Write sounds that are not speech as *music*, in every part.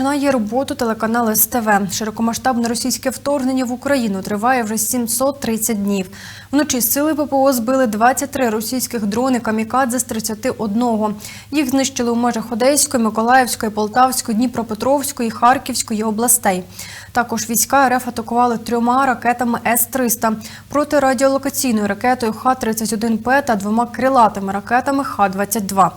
розпочинає роботу телеканал СТВ. Широкомасштабне російське вторгнення в Україну триває вже 730 днів. Вночі сили ППО збили 23 російських дрони камікадзе з 31. Їх знищили у межах Одеської, Миколаївської, Полтавської, Дніпропетровської, Харківської областей. Також війська РФ атакували трьома ракетами С-300, протирадіолокаційною ракетою Х-31П та двома крилатими ракетами Х-22.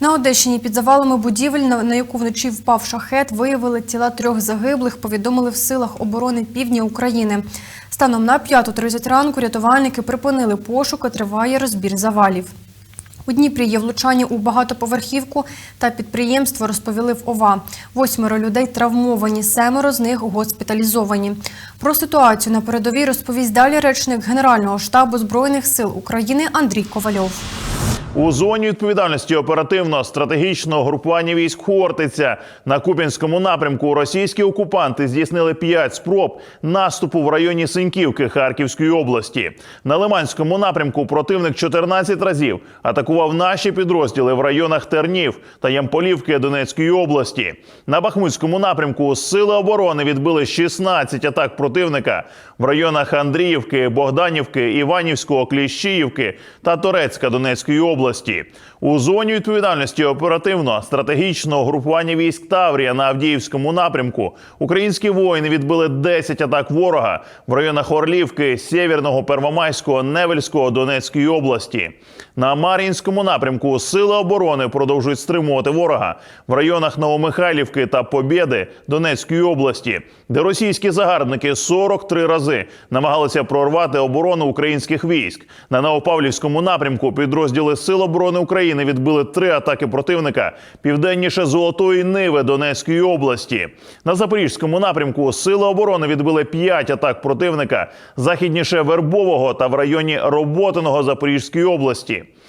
На Одещині під завалами будівель, на яку вночі впав шахет, виявили тіла трьох загиблих, повідомили в силах оборони півдня України. Станом на 5.30 ранку рятувальники припинили пошуки, триває розбір завалів. У Дніпрі є влучання у багатоповерхівку та підприємство розповіли в ОВА. Восьмеро людей травмовані, семеро з них госпіталізовані. Про ситуацію на передовій розповість далі речник Генерального штабу Збройних сил України Андрій Ковальов. У зоні відповідальності оперативно-стратегічного групування військ Хортиця на Куп'янському напрямку російські окупанти здійснили п'ять спроб наступу в районі Синьківки Харківської області. На Лиманському напрямку противник 14 разів атакував наші підрозділи в районах Тернів та Ямполівки Донецької області. На Бахмутському напрямку сили оборони відбили 16 атак противника в районах Андріївки, Богданівки, Іванівського, Кліщіївки та Торецька Донецької області. У зоні відповідальності оперативно-стратегічного групування військ Таврія на Авдіївському напрямку українські воїни відбили 10 атак ворога в районах Орлівки, Сєвєрного, Первомайського, Невельського Донецької області. На Мар'їнському напрямку сили оборони продовжують стримувати ворога в районах Новомихайлівки та Побєди Донецької області, де російські загарбники 43 рази намагалися прорвати оборону українських військ. На Новопавлівському напрямку підрозділи Сил оборони України відбили три атаки противника південніше Золотої Ниви Донецької області. На Запорізькому напрямку Сили оборони відбили п'ять атак противника західніше Вербового та в районі Роботиного Запорізької області.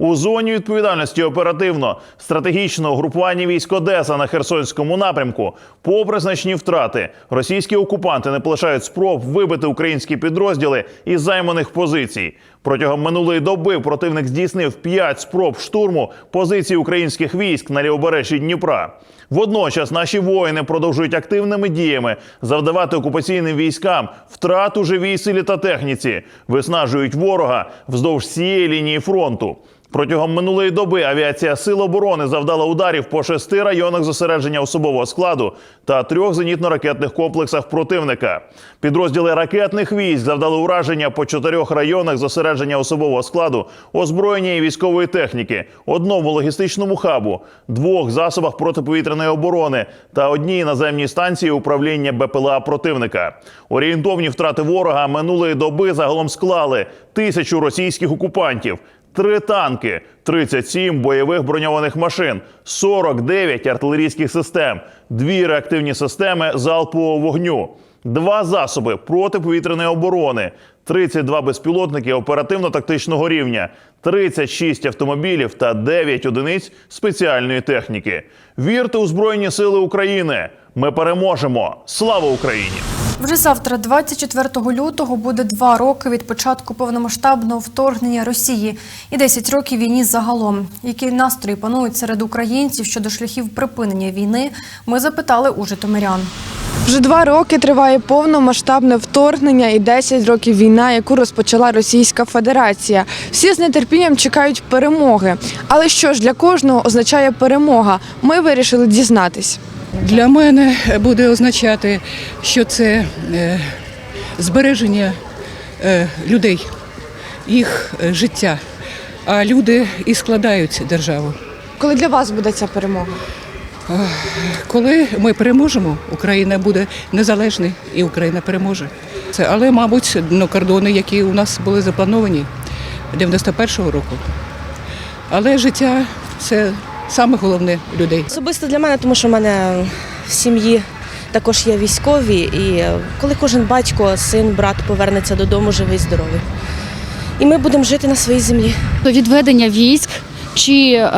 У зоні відповідальності оперативно стратегічного групування військ Одеса на Херсонському напрямку, попри значні втрати, російські окупанти не полишають спроб вибити українські підрозділи із займаних позицій. Протягом минулої доби противник здійснив п'ять спроб штурму позицій українських військ на лівобережжі Дніпра. Водночас наші воїни продовжують активними діями завдавати окупаційним військам втрат у живій силі та техніці, виснажують ворога вздовж всієї лінії фронту. Протягом минулої доби авіація Сил оборони завдала ударів по шести районах зосередження особового складу та трьох зенітно-ракетних комплексах противника. Підрозділи ракетних військ завдали ураження по чотирьох районах зосередження особового складу, озброєння і військової техніки, одному логістичному хабу, двох засобах протиповітряної оборони та одній наземній станції управління БПЛА противника. Орієнтовні втрати ворога минулої доби загалом склали тисячу російських окупантів. Три танки, 37 бойових броньованих машин, 49 артилерійських систем, дві реактивні системи залпового вогню, два засоби протиповітряної оборони, 32 безпілотники оперативно-тактичного рівня, 36 автомобілів та 9 одиниць спеціальної техніки. Вірте у Збройні Сили України! Ми переможемо! Слава Україні! Вже завтра, 24 лютого, буде два роки від початку повномасштабного вторгнення Росії і 10 років війні загалом. Які настрої панують серед українців щодо шляхів припинення війни? Ми запитали у житомирян. Вже два роки триває повномасштабне вторгнення і 10 років війна, яку розпочала Російська Федерація. Всі з нетерпінням чекають перемоги. Але що ж для кожного означає перемога? Ми вирішили дізнатись. Для мене буде означати, що це е, збереження е, людей, їх е, життя. А люди і складають державу. Коли для вас буде ця перемога? Коли ми переможемо, Україна буде незалежна і Україна переможе. Це, але, мабуть, ну, кордони, які у нас були заплановані 91-го року. Але життя це саме головне людей. Особисто для мене, тому що в мене в сім'ї також є військові, і коли кожен батько, син, брат повернеться додому живий, здоровий. І ми будемо жити на своїй землі. відведення військ чи е,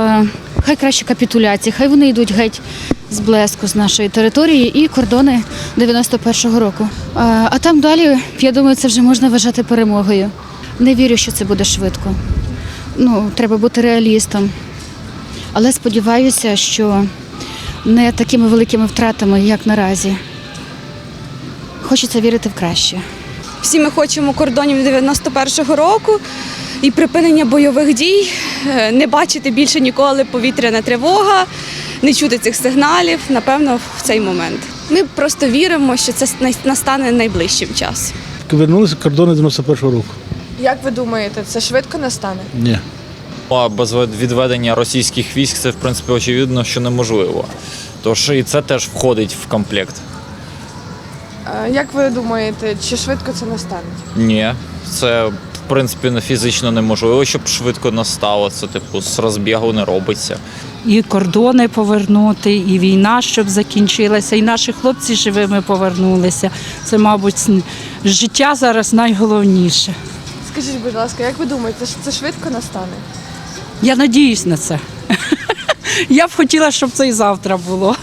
хай краще капітуляції, хай вони йдуть геть з блеску з нашої території і кордони 91-го року. А там далі, я думаю, це вже можна вважати перемогою. Не вірю, що це буде швидко. Ну, треба бути реалістом. Але сподіваюся, що не такими великими втратами, як наразі. Хочеться вірити в краще. Всі ми хочемо кордонів 91-го року і припинення бойових дій, е, не бачити більше ніколи повітряна тривога, не чути цих сигналів, напевно, в цей момент. Ми просто віримо, що це настане найближчим часом. Повернулися кордони 91-го року. Як ви думаєте, це швидко настане? Ні. А без відведення російських військ це в принципі очевидно, що неможливо. Тож і це теж входить в комплект. Як ви думаєте, чи швидко це настане? Ні, це в принципі не фізично неможливо, щоб швидко настало. Це типу з розбігу не робиться. І кордони повернути, і війна, щоб закінчилася, і наші хлопці живими повернулися. Це, мабуть, життя зараз найголовніше. Скажіть, будь ласка, як ви думаєте, це- це швидко настане? Я надіюсь на це. *laughs* Я б хотіла, щоб це і завтра було.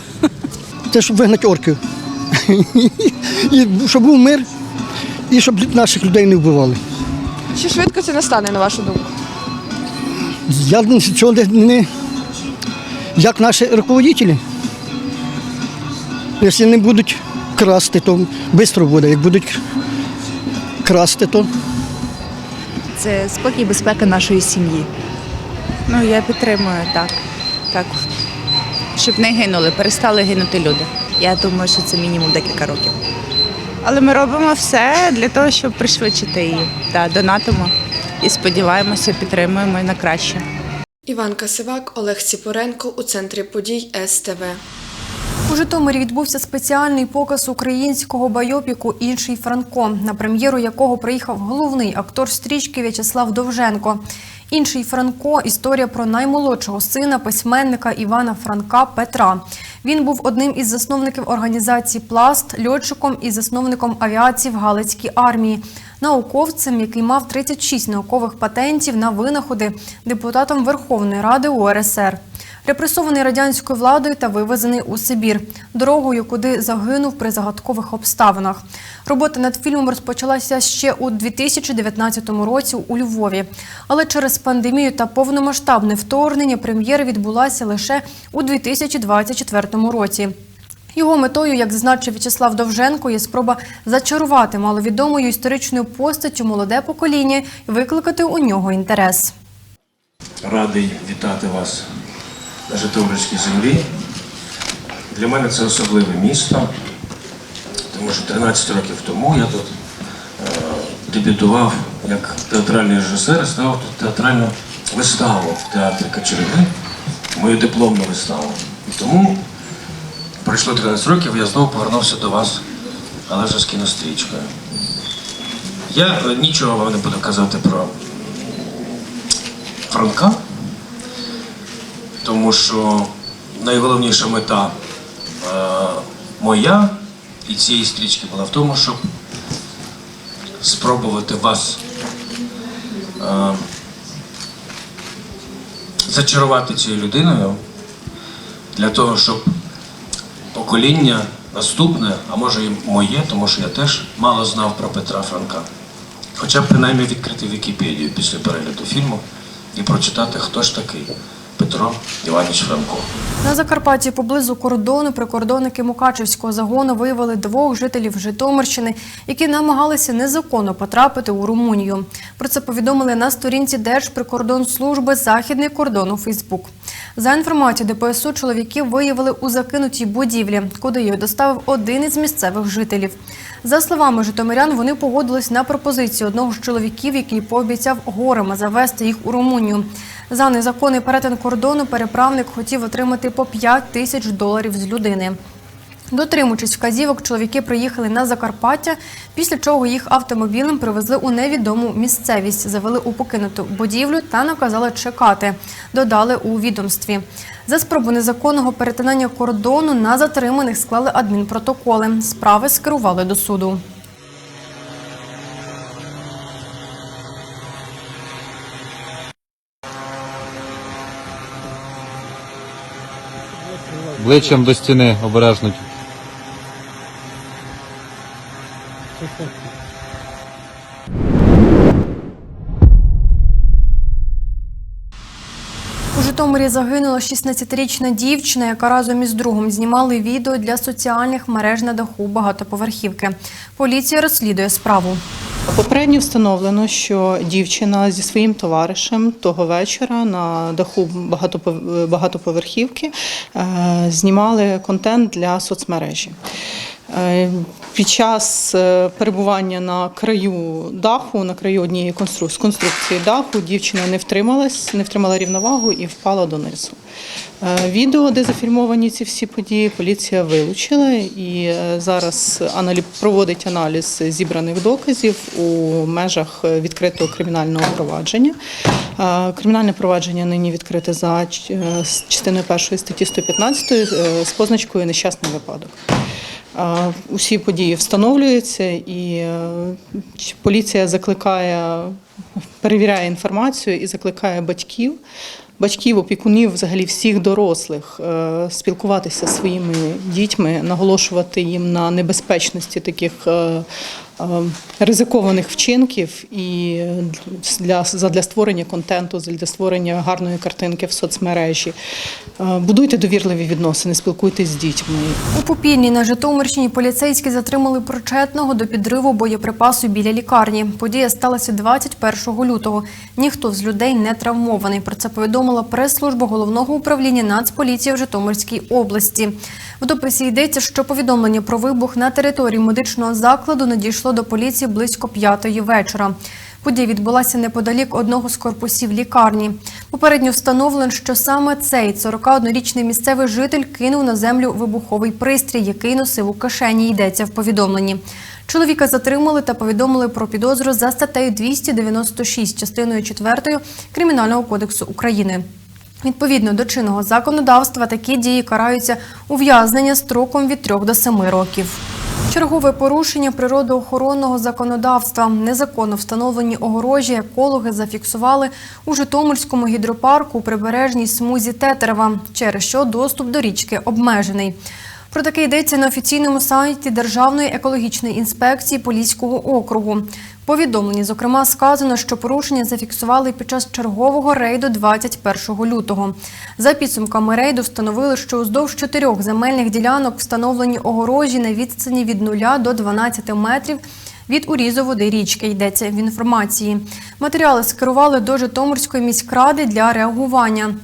Це щоб вигнати орків. *laughs* І щоб був мир, і щоб наших людей не вбивали. Чи швидко це настане, на вашу думку? Я цього не як наші руководителі. Якщо не будуть красти, то швидко буде. Як будуть красти, то Це спокій і безпека нашої сім'ї. Ну, я підтримую так. так. Щоб не гинули, перестали гинути люди. Я думаю, що це мінімум декілька років. Але ми робимо все для того, щоб пришвидшити її. Да, донатимо і сподіваємося, підтримуємо і на краще. Іванка Сивак, Олег Ціпоренко у центрі подій СТВ. У Житомирі відбувся спеціальний показ українського байопіку Інший Франко, на прем'єру якого приїхав головний актор стрічки В'ячеслав Довженко. Інший Франко історія про наймолодшого сина письменника Івана Франка Петра. Він був одним із засновників організації Пласт, льотчиком і засновником авіації в Галицькій армії, науковцем, який мав 36 наукових патентів на винаходи, депутатом Верховної Ради УРСР. Репресований радянською владою та вивезений у Сибір, дорогою, куди загинув при загадкових обставинах. Робота над фільмом розпочалася ще у 2019 році у Львові. Але через пандемію та повномасштабне вторгнення прем'єра відбулася лише у 2024 році. Його метою, як зазначив В'ячеслав Довженко, є спроба зачарувати маловідомою історичною постаттю молоде покоління і викликати у нього інтерес. радий вітати вас на Житомирській землі. Для мене це особливе місто, тому що 13 років тому я тут е, дебютував як театральний режисер і ставив тут театральну виставу в театрі Кочерги, мою дипломну виставу. І тому пройшло 13 років, я знову повернувся до вас, але вже з кінострічкою. Я е, нічого вам не буду казати про Франка, тому що найголовніша мета е, моя і цієї стрічки була в тому, щоб спробувати вас е, зачарувати цією людиною для того, щоб покоління наступне, а може і моє, тому що я теж мало знав про Петра Франка. Хоча б принаймні відкрити Вікіпедію після перегляду фільму і прочитати, хто ж такий Петро Іванович Франко. На Закарпатті поблизу кордону прикордонники Мукачевського загону виявили двох жителів Житомирщини, які намагалися незаконно потрапити у Румунію. Про це повідомили на сторінці Держприкордонслужби Західний кордон у Фейсбук. За інформацією ДПСУ, чоловіків виявили у закинутій будівлі, куди її доставив один із місцевих жителів. За словами житомирян, вони погодились на пропозицію одного з чоловіків, який пообіцяв горами завести їх у Румунію. За незаконний перетин кордону переправник хотів отримати по 5 тисяч доларів з людини. Дотримуючись вказівок, чоловіки приїхали на Закарпаття, після чого їх автомобілем привезли у невідому місцевість, завели у покинуту будівлю та наказали чекати. Додали у відомстві. За спробу незаконного перетинання кордону на затриманих склали адмінпротоколи. Справи скерували до суду. Обличчям до стіни обережно. У Житомирі загинула 16-річна дівчина, яка разом із другом знімали відео для соціальних мереж на даху багатоповерхівки. Поліція розслідує справу. Попередньо встановлено, що дівчина зі своїм товаришем того вечора на даху багатоповерхівки е, знімали контент для соцмережі. Е, Під час е, перебування на краю даху, на краю однієї констру- з конструкції даху, дівчина не втрималась, не втримала рівновагу і впала донизу. Е, Відео, де зафільмовані ці всі події, поліція вилучила і зараз проводить аналіз зібраних доказів у межах відкритого кримінального провадження. Кримінальне провадження нині відкрите за частиною першої статті 115 е, з позначкою нещасний випадок. Усі події встановлюються, і е, поліція закликає, перевіряє інформацію і закликає батьків, батьків, опікунів, взагалі всіх дорослих е, спілкуватися зі своїми дітьми, наголошувати їм на небезпечності таких е, ризикованих вчинків і для, задля створення контенту, для створення гарної картинки в соцмережі. Е, Будуйте довірливі відносини, спілкуйтесь з дітьми. У Попільні на Житомирщині поліцейські затримали причетного до підриву боєприпасу біля лікарні. Подія сталася 21 лютого. Ніхто з людей не травмований. Про це повідомила прес-служба головного управління Нацполіції в Житомирській області. В дописі йдеться, що повідомлення про вибух на території медичного закладу надійшло до поліції близько п'ятої вечора. Подія відбулася неподалік одного з корпусів лікарні. Попередньо встановлено, що саме цей 41-річний місцевий житель кинув на землю вибуховий пристрій, який носив у кишені. Йдеться в повідомленні. Чоловіка затримали та повідомили про підозру за статтею 296 частиною 4 Кримінального кодексу України. Відповідно до чинного законодавства такі дії караються ув'язнення строком від 3 до 7 років. Чергове порушення природоохоронного законодавства. Незаконно встановлені огорожі екологи зафіксували у Житомирському гідропарку у прибережній смузі Тетерева, через що доступ до річки обмежений. Про таке йдеться на офіційному сайті Державної екологічної інспекції Поліського округу. Повідомленні, зокрема, сказано, що порушення зафіксували під час чергового рейду 21 лютого. За підсумками рейду встановили, що уздовж чотирьох земельних ділянок встановлені огорожі на відстані від 0 до 12 метрів від урізу води річки йдеться в інформації. Матеріали скерували до Житомирської міськради для реагування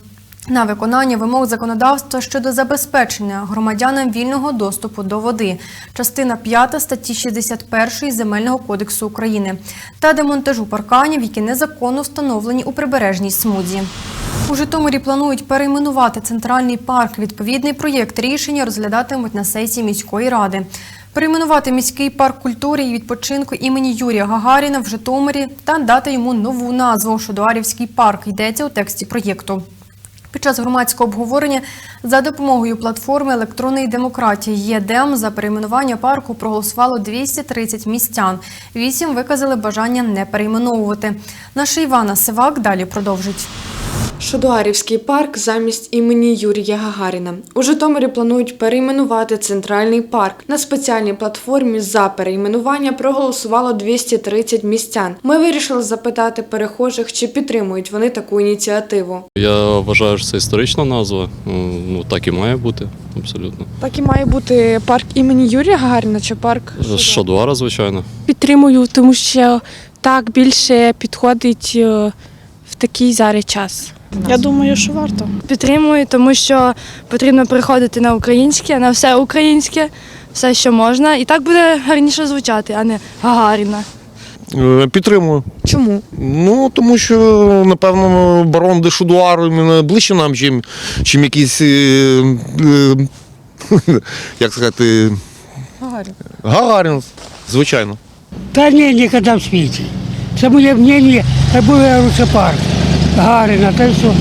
на виконання вимог законодавства щодо забезпечення громадянам вільного доступу до води, частина 5 статті 61 Земельного кодексу України, та демонтажу парканів, які незаконно встановлені у прибережній смузі. У Житомирі планують перейменувати центральний парк. Відповідний проєкт рішення розглядатимуть на сесії міської ради. Перейменувати міський парк культури і відпочинку імені Юрія Гагаріна в Житомирі та дати йому нову назву Шодуарівський парк. Йдеться у тексті проєкту. Під час громадського обговорення за допомогою платформи електронної демократії ЄДЕМ за перейменування парку проголосувало 230 містян. Вісім виказали бажання не перейменовувати. Наша Івана Сивак далі продовжить. Шодуарівський парк замість імені Юрія Гагаріна. У Житомирі планують перейменувати центральний парк. На спеціальній платформі за перейменування проголосувало 230 містян. Ми вирішили запитати перехожих, чи підтримують вони таку ініціативу. Я вважаю, що це історична назва. Ну так і має бути абсолютно. Так і має бути парк імені Юрія Гагаріна чи парк Шадуара, звичайно. Підтримую, тому що так більше підходить е, в такий зараз час. Я думаю, що варто. Підтримую, тому що потрібно переходити на українське, на все українське, все, що можна. І так буде гарніше звучати, а не Гагаріна. Е, Підтримую. Чому? Ну, тому що, напевно, барон де Шудуар ближче нам, чим, чим якийсь, е, е, *laughs* як сказати, Гагарін. Гагарін, звичайно. Та ні, ніколи в світі. Це моє мнення, це буде це парк. Гарина, та й все.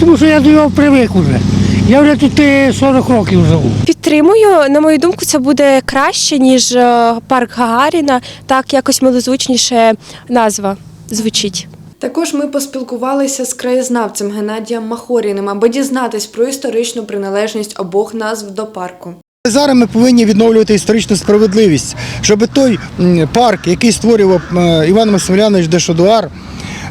Тому що я до нього привик уже. Я вже тут е, 40 років живу. Підтримую. На мою думку, це буде краще, ніж е, парк Гагаріна. Так якось милозвучніше назва звучить. Також ми поспілкувалися з краєзнавцем Геннадієм Махоріним, аби дізнатись про історичну приналежність обох назв до парку. Зараз ми повинні відновлювати історичну справедливість, щоб той парк, який створював е, Іван Максимілянович де Шодуар,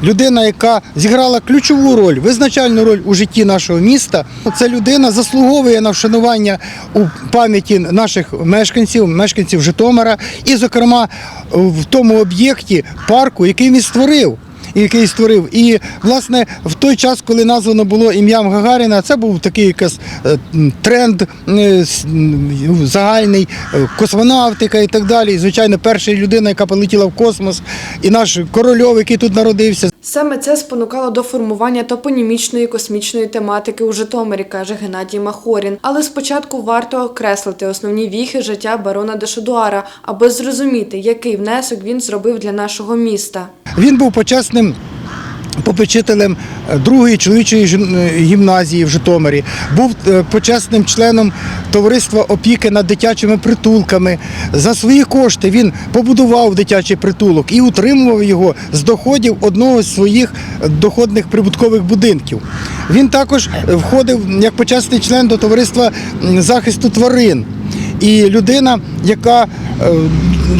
людина, яка зіграла ключову роль, визначальну роль у житті нашого міста. Ця людина заслуговує на вшанування у пам'яті наших мешканців, мешканців Житомира, і, зокрема, в тому об'єкті парку, який він створив. Який створив. І власне в той час, коли названо було ім'ям Гагаріна, це був такий якийсь е, тренд е, загальний, е, космонавтика і так далі. Звичайно, перша людина, яка полетіла в космос, і наш корольов, який тут народився. Саме це спонукало до формування топонімічної космічної тематики у Житомирі, каже Геннадій Махорін. Але спочатку варто окреслити основні віхи життя барона дешедуара, аби зрозуміти, який внесок він зробив для нашого міста. Він був почесним попечителем е, другої чоловічої е, гімназії в Житомирі, був е, почесним членом товариства опіки над дитячими притулками. За свої кошти він побудував дитячий притулок і утримував його з доходів одного з своїх доходних прибуткових будинків. Він також входив як почесний член до товариства захисту тварин. І людина, яка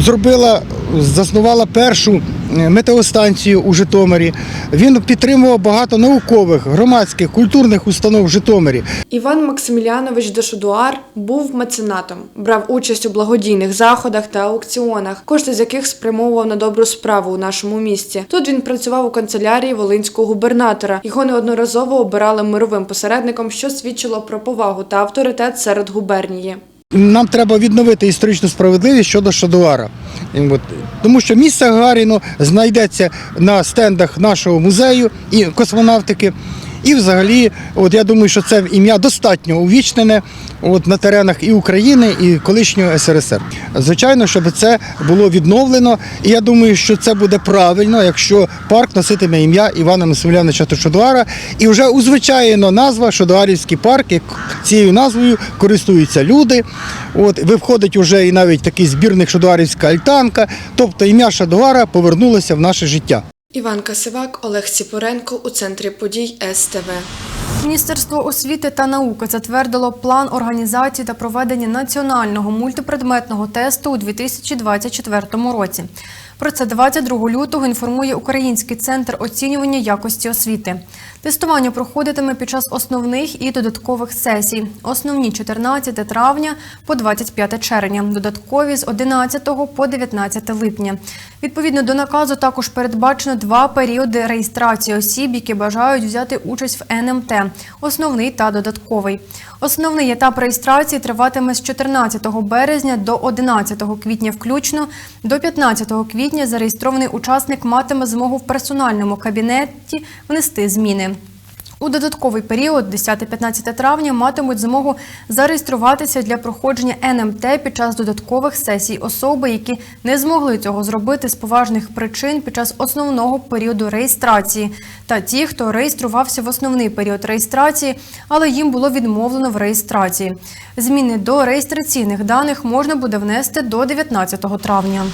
зробила, заснувала першу метеостанцію у Житомирі. Він підтримував багато наукових, громадських, культурних установ в Житомирі. Іван Максимілянович Дешодуар був меценатом, брав участь у благодійних заходах та аукціонах, кошти з яких спрямовував на добру справу у нашому місті. Тут він працював у канцелярії волинського губернатора. Його неодноразово обирали мировим посередником, що свідчило про повагу та авторитет серед губернії. Нам треба відновити історичну справедливість щодо Шадуара. Тому що місце Гагаріно знайдеться на стендах нашого музею і космонавтики. І взагалі, от я думаю, що це ім'я достатньо увічнене от, на теренах і України, і колишнього СРСР. Звичайно, щоб це було відновлено. І я думаю, що це буде правильно, якщо парк носитиме ім'я Івана Масиміляновича Шодуара. І вже узвичайно назва Шодуарівський парк. Як цією назвою користуються люди. От виходить уже і навіть такий збірник Шодуарівська альтанка. Тобто ім'я Шадуара повернулося в наше життя. Іван Касивак, Олег Ціпоренко у центрі подій СТВ. Міністерство освіти та науки затвердило план організації та проведення національного мультипредметного тесту у 2024 році. Про це 22 лютого інформує Український центр оцінювання якості освіти. Тестування проходитиме під час основних і додаткових сесій. Основні 14 травня по 25 червня, додаткові з 11 по 19 липня. Відповідно до наказу також передбачено два періоди реєстрації осіб, які бажають взяти участь в НМТ – основний та додатковий. Основний етап реєстрації триватиме з 14 березня до 11 квітня включно. До 15 квітня зареєстрований учасник матиме змогу в персональному кабінеті внести зміни. У додатковий період, 10-15 травня, матимуть змогу зареєструватися для проходження НМТ під час додаткових сесій особи, які не змогли цього зробити з поважних причин під час основного періоду реєстрації, та ті, хто реєструвався в основний період реєстрації, але їм було відмовлено в реєстрації. Зміни до реєстраційних даних можна буде внести до 19 травня.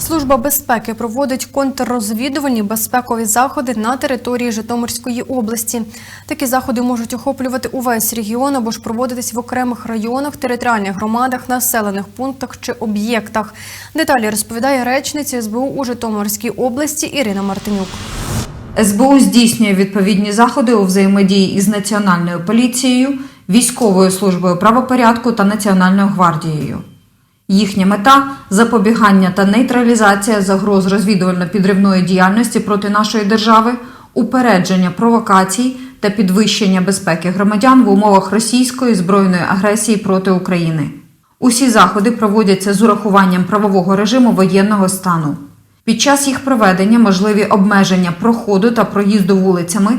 Служба безпеки проводить контррозвідувальні безпекові заходи на території Житомирської області. Такі заходи можуть охоплювати увесь регіон або ж проводитись в окремих районах, територіальних громадах, населених пунктах чи об'єктах. Деталі розповідає речниця СБУ у Житомирській області Ірина Мартинюк. СБУ здійснює відповідні заходи у взаємодії із Національною поліцією, військовою службою правопорядку та Національною гвардією. Їхня мета запобігання та нейтралізація загроз розвідувально-підривної діяльності проти нашої держави, упередження провокацій та підвищення безпеки громадян в умовах російської збройної агресії проти України. Усі заходи проводяться з урахуванням правового режиму воєнного стану. Під час їх проведення можливі обмеження проходу та проїзду вулицями,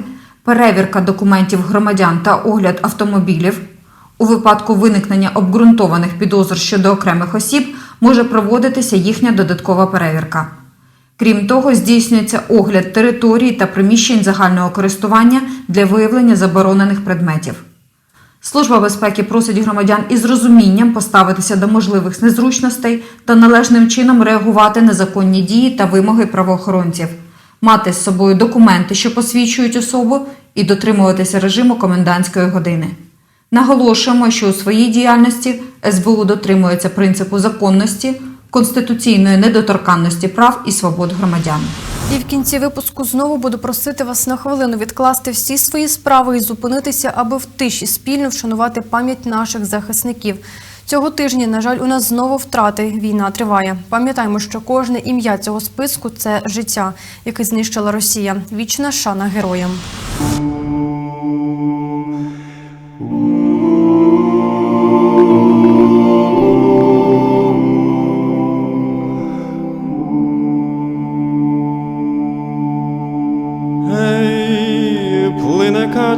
перевірка документів громадян та огляд автомобілів. У випадку виникнення обґрунтованих підозр щодо окремих осіб може проводитися їхня додаткова перевірка. Крім того, здійснюється огляд територій та приміщень загального користування для виявлення заборонених предметів. Служба безпеки просить громадян із розумінням поставитися до можливих незручностей та належним чином реагувати на законні дії та вимоги правоохоронців, мати з собою документи, що посвідчують особу, і дотримуватися режиму комендантської години. Наголошуємо, що у своїй діяльності СБУ дотримується принципу законності, конституційної недоторканності прав і свобод громадян. І в кінці випуску знову буду просити вас на хвилину відкласти всі свої справи і зупинитися, аби в тиші спільно вшанувати пам'ять наших захисників. Цього тижня, на жаль, у нас знову втрати. Війна триває. Пам'ятаємо, що кожне ім'я цього списку це життя, яке знищила Росія. Вічна шана героям.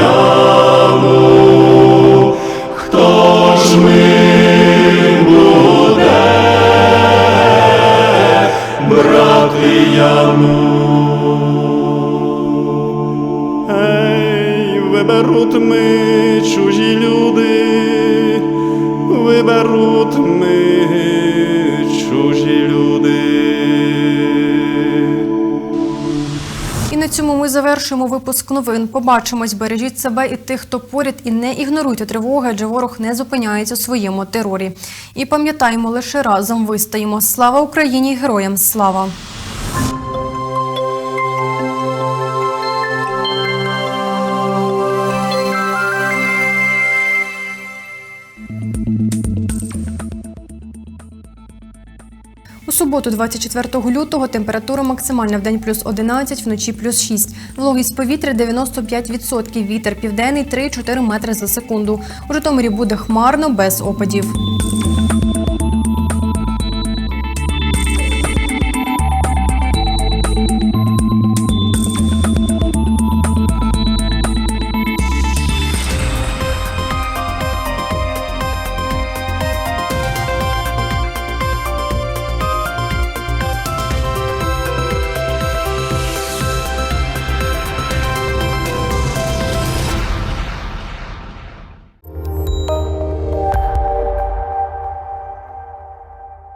Яму? Хто ж ми буде брати яму? Ей, виберуть ми завершуємо випуск новин. Побачимось, бережіть себе і тих, хто поряд, і не ігноруйте тривоги, адже ворог не зупиняється у своєму терорі. І пам'ятаємо, лише разом вистаємо. Слава Україні! Героям слава! У суботу, 24 лютого, температура максимальна в день плюс 11, вночі плюс 6. Вологість повітря 95%, вітер південний 3-4 метри за секунду. У Житомирі буде хмарно, без опадів.